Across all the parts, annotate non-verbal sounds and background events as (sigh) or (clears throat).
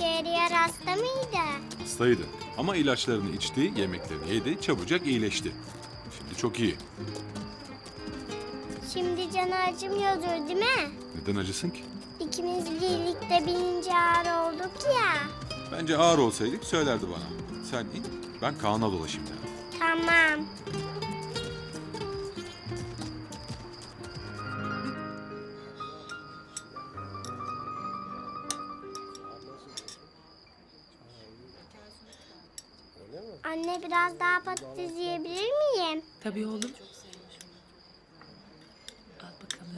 işe yarayan hasta mıydı? Hastaydı ama ilaçlarını içti, yemeklerini yedi, çabucak iyileşti. Şimdi çok iyi. Şimdi canı acımıyordur değil mi? Neden acısın ki? İkimiz birlikte binince ağır olduk ya. Bence ağır olsaydık söylerdi bana. Sen in, ben Kaan'a dolaşayım derdim. Tamam. Anne biraz daha patates yiyebilir miyim? Tabii oğlum. Al bakalım.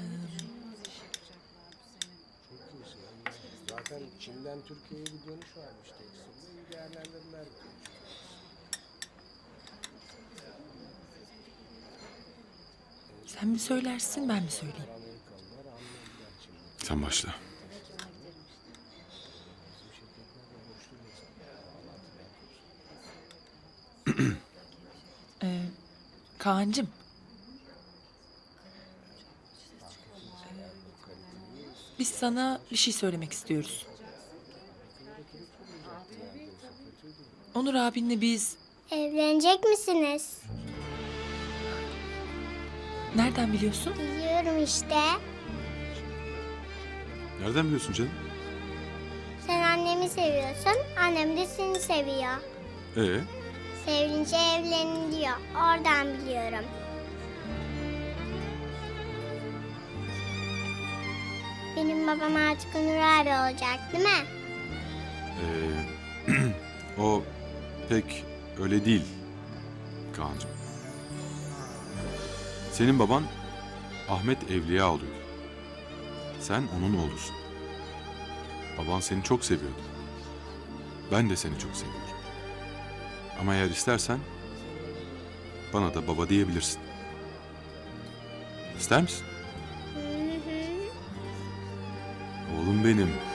Zaten Çin'den Türkiye'ye bir dönüş varmış tekstilde. İyi değerlendirdiler. Sen mi söylersin ben mi söyleyeyim? Sen başla. Ee, Kaan'cığım. Biz sana bir şey söylemek istiyoruz. Onur abinle biz Evlenecek misiniz? nereden biliyorsun? Biliyorum işte. Nereden biliyorsun canım? Sen annemi seviyorsun, annem de seni seviyor. Ee, Sevince evlenin diyor. Oradan biliyorum. Benim babam artık Onur abi olacak değil mi? ee, (clears throat) o pek öyle değil Kaan'cığım. Senin baban Ahmet Evliya oluyor. Sen onun oğlusun. Baban seni çok seviyordu. Ben de seni çok seviyorum. Ama eğer istersen bana da baba diyebilirsin. İster misin? Oğlum benim.